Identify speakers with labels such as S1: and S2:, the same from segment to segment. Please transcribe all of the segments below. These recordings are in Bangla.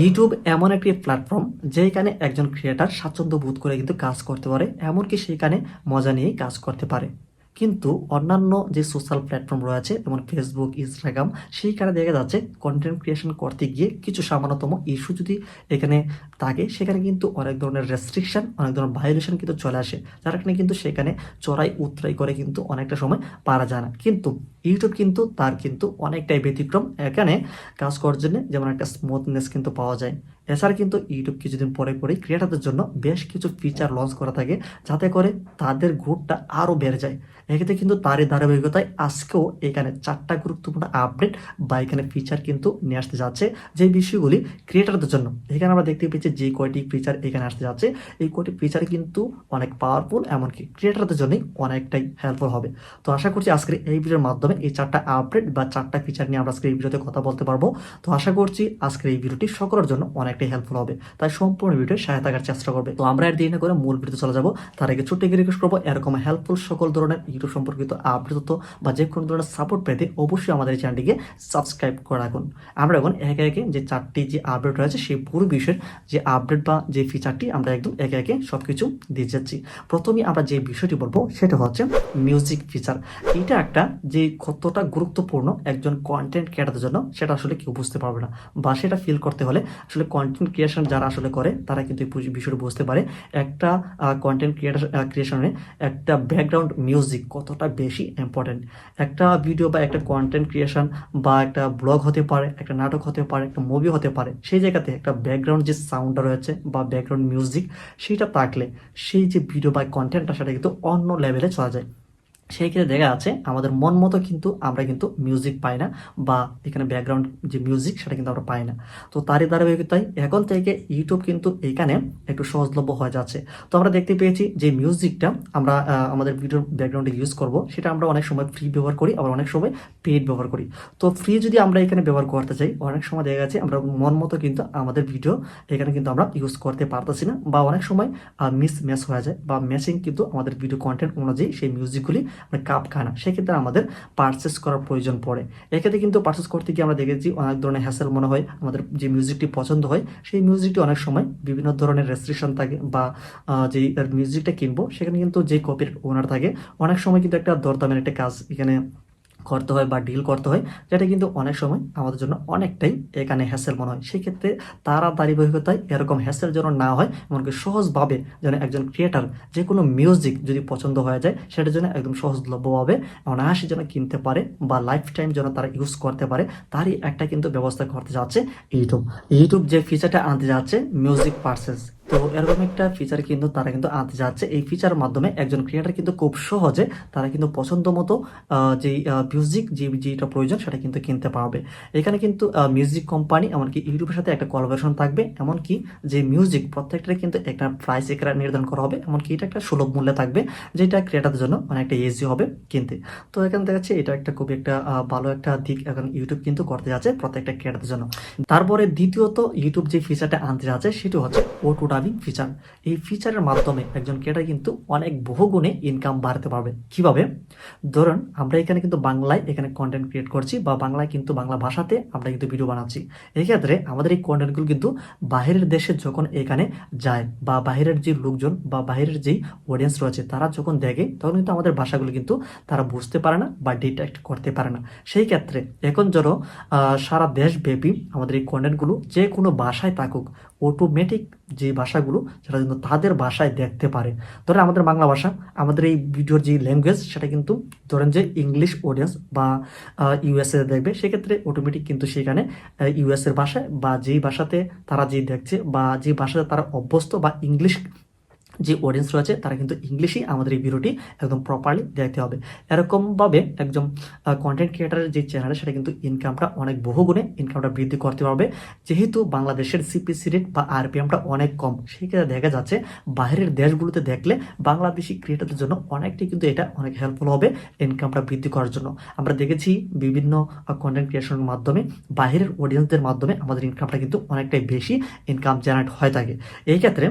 S1: ইউটিউব এমন একটি প্ল্যাটফর্ম যেখানে একজন ক্রিয়েটার স্বাচ্ছন্দ্য বোধ করে কিন্তু কাজ করতে পারে, এমনকি সেখানে মজা নিয়ে কাজ করতে পারে। কিন্তু অন্যান্য যে সোশ্যাল প্ল্যাটফর্ম রয়েছে, যেমন ফেসবুক ইনস্টাগ্রাম সেইখানে দেখা যাচ্ছে কন্টেন্ট ক্রিয়েশন করতে গিয়ে কিছু সামান্যতম ইস্যু যদি এখানে থাকে, সেখানে কিন্তু অনেক ধরনের রেস্ট্রিকশন অনেক ধরনের ভায়োলেশন কিন্তু চলে আসে। যার কারণে কিন্তু সেখানে চড়াই উতরাই করে কিন্তু অনেকটা সময় পারা যায় না। কিন্তু ইউটিউব কিন্তু তার কিন্তু অনেকটাই ব্যতিক্রম। এখানে কাজ করার জন্য যেমন একটা স্মুথনেস কিন্তু পাওয়া যায়। এছাড়া কিন্তু ইউটিউব কিছুদিন পরে পরে ক্রিয়েটারদের জন্য বেশ কিছু ফিচার লঞ্চ করা থাকে, যাতে করে তাদের গ্রুপটা আরও বেড়ে যায়। এক্ষেত্রে কিন্তু তারই ধারাবাহিকতায় আজকেও এখানে চারটা গুরুত্বপূর্ণ আপডেট বা এখানে ফিচার কিন্তু নিয়ে আসতে যাচ্ছে। যে বিষয়গুলি ক্রিয়েটারদের জন্য, এখানে আমরা দেখতে পেয়েছি যে কয়টি ফিচার এখানে আসতে যাচ্ছে। এই কয়টি ফিচার কিন্তু অনেক পাওয়ারফুল এমনকি ক্রিয়েটারদের জন্যই অনেকটাই হেল্পফুল হবে। তো আশা করছি আজকের এই ভিডিওর মাধ্যমে এই চারটা আপডেট বা চারটা ফিচার নিয়ে আমরা আজকে এই ভিডিওতে কথা বলতে পারব। তো আশা করছি আজকের এই ভিডিওটি সকলের জন্য অনেকটাই হেল্পফুল হবে। তাই সম্পূর্ণ ভিডিও সহায়তা করার চেষ্টা করবে। তো আমরা আর দেরি না করে মূল ভিডিওতে চলে যাব। তার আগে ছোট্ট একটি রিকোয়েস্ট করব। এরকম হেল্পফুল সকল ধরনের ইউটিউব সম্পর্কিত আপডেট তথ্য বা যে কোনো ধরনের সাপোর্ট পেতে অবশ্যই আমাদের চ্যানেলটিকে সাবস্ক্রাইব করে রাখুন। আমরা এখন একে একে যে চারটি যে আপডেট রয়েছে, সেই পুরো বিষয়ের যে আপডেট বা যে ফিচারটি আমরা একদম একে একে সব কিছু দিয়ে যাচ্ছি। প্রথমেই আমরা যে বিষয়টি বলব, সেটা হচ্ছে মিউজিক ফিচার এটা একটা যে কতটা গুরুত্বপূর্ণ একজন কন্টেন্ট ক্রিয়েটারদের জন্য, সেটা আসলে কেউ বুঝতে পারবে না। বা সেটা ফিল করতে হলে আসলে কন্টেন্ট ক্রিয়েশন যারা আসলে করে, তারা কিন্তু এই বিষয়টা বুঝতে পারে। একটা কন্টেন্ট ক্রিয়েটার ক্রিয়েশনে একটা ব্যাকগ্রাউন্ড মিউজিক কতটা বেশি ইম্পর্টেন্ট একটা ভিডিও বা একটা কন্টেন্ট ক্রিয়েশন বা একটা ব্লগ হতে পারে, একটা নাটক হতে পারে, একটা মুভি হতে পারে, সেই জায়গাতে একটা ব্যাকগ্রাউন্ড যে সাউন্ডটা রয়েছে বা ব্যাকগ্রাউন্ড মিউজিক সেইটা থাকলে সেই যে ভিডিও বা কন্টেন্টটা সেটা কিন্তু অন্য লেভেলে চলা যায়। সেই ক্ষেত্রে দেখা যাচ্ছে আমাদের মন মতো কিন্তু আমরা কিন্তু মিউজিক পাই না বা এখানে ব্যাকগ্রাউন্ড যে মিউজিক সেটা কিন্তু আমরা পাই না। তো তারই ধারাবাহিকতায় এখন থেকে ইউটিউব কিন্তু এখানে একটু সহজলভ্য হয়ে যাচ্ছে। তো আমরা দেখতে পেয়েছি যে মিউজিকটা আমরা আমাদের ভিডিওর ব্যাকগ্রাউন্ডে ইউজ করব। সেটা আমরা অনেক সময় ফ্রি ব্যবহার করি, আবার অনেক সময় পেড ব্যবহার করি। তো ফ্রি যদি আমরা এখানে ব্যবহার করতে চাই, অনেক সময় দেখা যাচ্ছে আমরা মন মতো কিন্তু আমাদের ভিডিও এখানে কিন্তু আমরা ইউজ করতে পারতেছি না বা অনেক সময় মিস ম্যাচ হয়ে যায় বা ম্যাচিং কিন্তু আমাদের ভিডিও কন্টেন্ট অনুযায়ী সেই মিউজিকগুলি মানে কাপ সেক্ষেত্রে আমাদের পারচেস করার প্রয়োজন পড়ে। এক্ষেত্রে কিন্তু পারচেস করতে গিয়ে আমরা দেখেছি অনেক ধরনের হ্যাসেল মনে হয়, আমাদের যে মিউজিকটি পছন্দ হয়, সেই মিউজিকটি অনেক সময় বিভিন্ন ধরনের রেস্ট্রিকশন থাকে বা যে মিউজিকটা কিনবো, সেখানে কিন্তু যে কপির ওনার থাকে, অনেক সময় কিন্তু একটা দরদামের একটা কাজ এখানে করতে হয় বা ডিল করতে হয়, যেটা কিন্তু অনেক সময় আমাদের জন্য অনেকটাই এখানে হ্যাসেল মনে হয়। সেক্ষেত্রে তারা ধারাবাহিকতায় এরকম হ্যাসেল যেন না হয়, এমনকি সহজভাবে যেন একজন ক্রিয়েটার যে কোনো মিউজিক যদি পছন্দ হয়ে যায় সেটার জন্য একদম সহজলভ্যভাবে অনায়াসে যেন কিনতে পারে বা লাইফ টাইম যেন তারা ইউজ করতে পারে, তারই একটা কিন্তু ব্যবস্থা করতে যাচ্ছে ইউটিউব ইউটিউব যে ফিচারটা আনতে যাচ্ছে মিউজিক পার্সেস তো এরকম একটা ফিচার কিন্তু তারা কিন্তু আনতে যাচ্ছে। এই ফিচার মাধ্যমে একজন ক্রিয়েটার কিন্তু খুব সহজে তারা কিন্তু পছন্দ মতো যেই মিউজিক যে যেটা প্রয়োজন সেটা কিন্তু কিনতে পারবে। এখানে কিন্তু মিউজিক কোম্পানি এমনকি ইউটিউবের সাথে একটা কোলাবোরেশন থাকবে। এমনকি যে মিউজিক প্রত্যেকটার কিন্তু একটা প্রাইস এখানে নির্ধারণ করা হবে। এমনকি এটা একটা সুলভ মূল্যে থাকবে, যেটা ক্রিয়েটারদের জন্য অনেকটা ইজি হবে কিনতে। তো এখানে দেখা যাচ্ছে এটা একটা খুবই একটা ভালো একটা দিক এখন ইউটিউব কিন্তু করতে যাচ্ছে প্রত্যেকটা ক্রিয়েটারদের জন্য। তারপরে দ্বিতীয়ত ইউটিউব যে ফিচারটা আনতে যাচ্ছে সেটা হচ্ছে ও ওটু ডাবিং ফিচার এই ফিচারের মাধ্যমে একজন ক্রিয়েটার কিন্তু অনেক বহুগুণে ইনকাম বাড়াতে পারবে। কীভাবে? ধরুন, আমরা এখানে কিন্তু বাংলায় এখানে কন্টেন্ট ক্রিয়েট করছি বা বাংলায় কিন্তু বাংলা ভাষাতে আমরা কিন্তু ভিডিও বানাচ্ছি। এক্ষেত্রে আমাদের এই কন্টেন্টগুলো কিন্তু বাইরের দেশে যখন এখানে যায় বা বাইরের যে লোকজন বা বাইরের যেই অডিয়েন্স রয়েছে, তারা যখন দেখে, তখন কিন্তু আমাদের ভাষাগুলো কিন্তু তারা বুঝতে পারে না বা ডিটেক্ট করতে পারে না। সেই ক্ষেত্রে এখন যেন সারা দেশব্যাপী আমাদের এই কন্টেন্টগুলো যে কোনো ভাষায় থাকুক অটোমেটিক যে ভাষাগুলো, সেটা কিন্তু তাদের ভাষায় দেখতে পারে। ধরেন আমাদের বাংলা ভাষা, আমাদের এই ভিডিওর যে ল্যাঙ্গুয়েজ সেটা কিন্তু ধরেন যে ইংলিশ অডিয়েন্স বা ইউএসএ দেখবে, সেক্ষেত্রে অটোমেটিক কিন্তু সেখানে ইউএসের ভাষায় বা যেই ভাষাতে তারা যে দেখছে বা যে ভাষাতে তারা অভ্যস্ত বা ইংলিশ যে অডিয়েন্স রয়েছে, তারা কিন্তু ইংলিশেই আমাদের এই ভিডিওটি একদম প্রপারলি দেখতে হবে। এরকমভাবে একজন কন্টেন্ট ক্রিয়েটারের যে চ্যানেল সেটা কিন্তু ইনকামটা অনেক বহুগুণে ইনকামটা বৃদ্ধি করতে পারবে। যেহেতু বাংলাদেশের সিপিসি রেট বা আরপিএমটা অনেক কম সেই ক্ষেত্রে দেখা যাচ্ছে বাইরের দেশগুলোতে দেখলে বাংলাদেশি ক্রিয়েটারদের জন্য অনেকটাই কিন্তু এটা অনেক হেল্পফুল হবে ইনকামটা বৃদ্ধি করার জন্য। আমরা দেখেছি বিভিন্ন কন্টেন্ট ক্রিয়েশনের মাধ্যমে বাইরের অডিয়েন্সদের মাধ্যমে আমাদের ইনকামটা কিন্তু অনেকটাই বেশি ইনকাম জেনারেট হয়ে থাকে। এই ক্ষেত্রে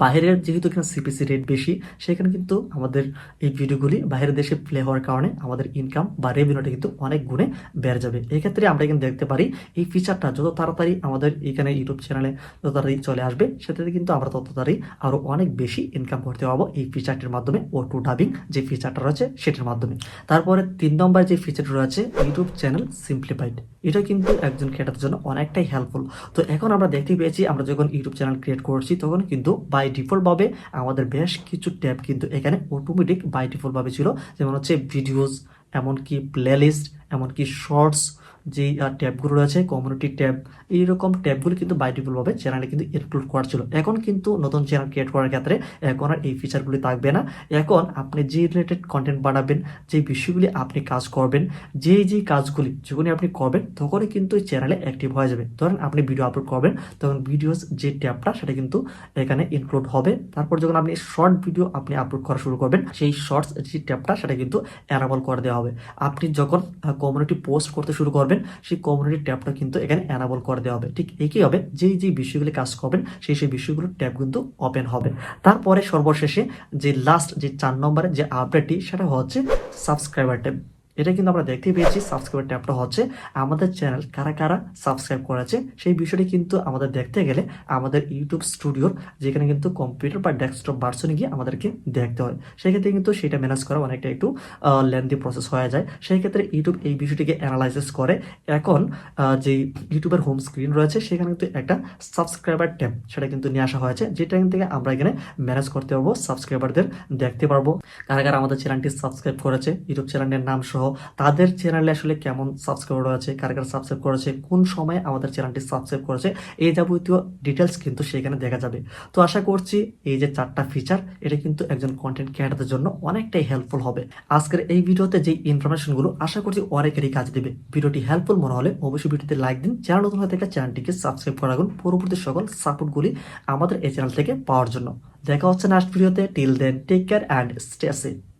S1: বাইরের যেহেতু এখানে সিপিসি রেট বেশি, সেখানে কিন্তু আমাদের এই ভিডিওগুলি বাইরের দেশে প্লে হওয়ার কারণে আমাদের ইনকাম বা রেভিনিউটা কিন্তু অনেক গুণে বেড়ে যাবে। এক্ষেত্রে আমরা এখানে দেখতে পারি, এই ফিচারটা যত তাড়াতাড়ি আমাদের এখানে ইউটিউব চ্যানেলে যত তাড়াতাড়ি চলে আসবে, সেটাতে কিন্তু আমরা তত তাড়াতাড়ি আরও অনেক বেশি ইনকাম করতে পারব এই ফিচারটির মাধ্যমে ও টু ডাবিং যে ফিচারটা রয়েছে সেটার মাধ্যমে। তারপরে তিন নম্বর যে ফিচারটা রয়েছে ইউটিউব চ্যানেল সিম্পলিফাইড এটা কিন্তু একজন ক্রিয়েটারের জন্য অনেকটাই হেল্পফুল তো এখন আমরা দেখতে পেয়েছি, আমরা যখন ইউটিউব চ্যানেল ক্রিয়েট করছি, তখন কিন্তু বাই ডিফল্টভাবে আমাদের বেশ কিছু ট্যাব কিন্তু এখানে অটোমেটিক বাই ডিফল্টভাবে ছিল। যেমন হচ্ছে ভিডিওস এমনকি প্লেলিস্ট এমনকি শর্টস যে ট্যাবগুলো রয়েছে কমিউনিটি ট্যাব এইরকম ট্যাবগুলো কিন্তু বাই ডিফল্টভাবে চ্যানেলে কিন্তু ইনক্লুড করা ছিল। এখন কিন্তু নতুন চ্যানেল ক্রিয়েট করার ক্ষেত্রে এখন আর এই ফিচারগুলি থাকবে না। এখন আপনি যে রিলেটেড কন্টেন্ট বানাবেন, যে বিষয়গুলি আপনি কাজ করবেন যেই যেই কাজগুলি যখনই আপনি করবেন, তখনই কিন্তু চ্যানেলে অ্যাক্টিভ হয়ে যাবে। ধরেন আপনি ভিডিও আপলোড করবেন, তখন ভিডিওস যে ট্যাবটা সেটা কিন্তু এখানে ইনক্লুড হবে। তারপর যখন আপনি শর্ট ভিডিও আপনি আপলোড করা শুরু করবেন, সেই শর্টস যে ট্যাবটা সেটা কিন্তু অ্যানাবল করে দেওয়া হবে। আপনি যখন কমিউনিটি পোস্ট করতে শুরু করবেন সেই কমিউনিটি ট্যাবটা কিন্তু এখানে অ্যানাবল করে দেওয়া হবে। ঠিক একই হবে যেই যেই বিষয়গুলি কাজ করবেন, সেই সেই বিষয়গুলোর ট্যাব কিন্তু ওপেন হবে। তারপরে সর্বশেষে যে লাস্ট যে চার নম্বরের যে আপডেটটি সেটা হচ্ছে সাবস্ক্রাইবার ট্যাব এটা কিন্তু আমরা দেখতে পেয়েছি সাবস্ক্রাইবার ট্যাবটা হচ্ছে। আমাদের চ্যানেল কারা কারা সাবস্ক্রাইব করেছে, সেই বিষয়টি কিন্তু আমাদের দেখতে গেলে আমাদের ইউটিউব স্টুডিওর যেখানে কিন্তু কম্পিউটার বা ডেস্কটপ ভার্সনে গিয়ে আমাদেরকে দেখতে হয়। সেক্ষেত্রে কিন্তু সেটা ম্যানেজ করা অনেকটা একটু লেন্দি প্রসেস হয়ে যায়। সেই ক্ষেত্রে ইউটিউব এই বিষয়টিকে অ্যানালাইসিস করে। এখন যে ইউটিউবের হোম স্ক্রিন রয়েছে, সেখানে কিন্তু একটা সাবস্ক্রাইবার ট্যাব সেটা কিন্তু নিয়ে আসা হয়েছে, যেটা থেকে আমরা এখানে ম্যানেজ করতে পারব সাবস্ক্রাইবারদের দেখতে পারব। কারা কারা আমাদের চ্যানেলটি সাবস্ক্রাইব করেছে ইউটিউব চ্যানেলের নাম সহ তাদের চ্যানেলে আসলে কেমন সাবস্ক্রাইবার রয়েছে, কারা কারা সাবস্ক্রাইব করেছে, কোন সময় আমাদের চ্যানেলটি সাবস্ক্রাইব করেছে, এই যাবতীয় ডিটেলস কিন্তু সেখানে দেখা যাবে। তো আশা করছি এই যে চারটা ফিচার এটা কিন্তু একজন কন্টেন্ট ক্রিয়েটারদের জন্য অনেকটাই হেল্পফুল হবে। আজকের এই ভিডিওতে যে ইনফরমেশনগুলো আশা করছি অনেকেরই কাজ দেবে। ভিডিওটি হেল্পফুল মনে হলে অবশ্যই ভিডিওতে লাইক দিন। চ্যানেল নতুন হয়ে থাকলে চ্যানেলটিকে সাবস্ক্রাইব করে রাখুন। পরবর্তী সকল সাপোর্টগুলি আমাদের এই চ্যানেল থেকে পাওয়ার জন্য। দেখা হচ্ছে নেক্সট ভিডিওতে till then take care and stay safe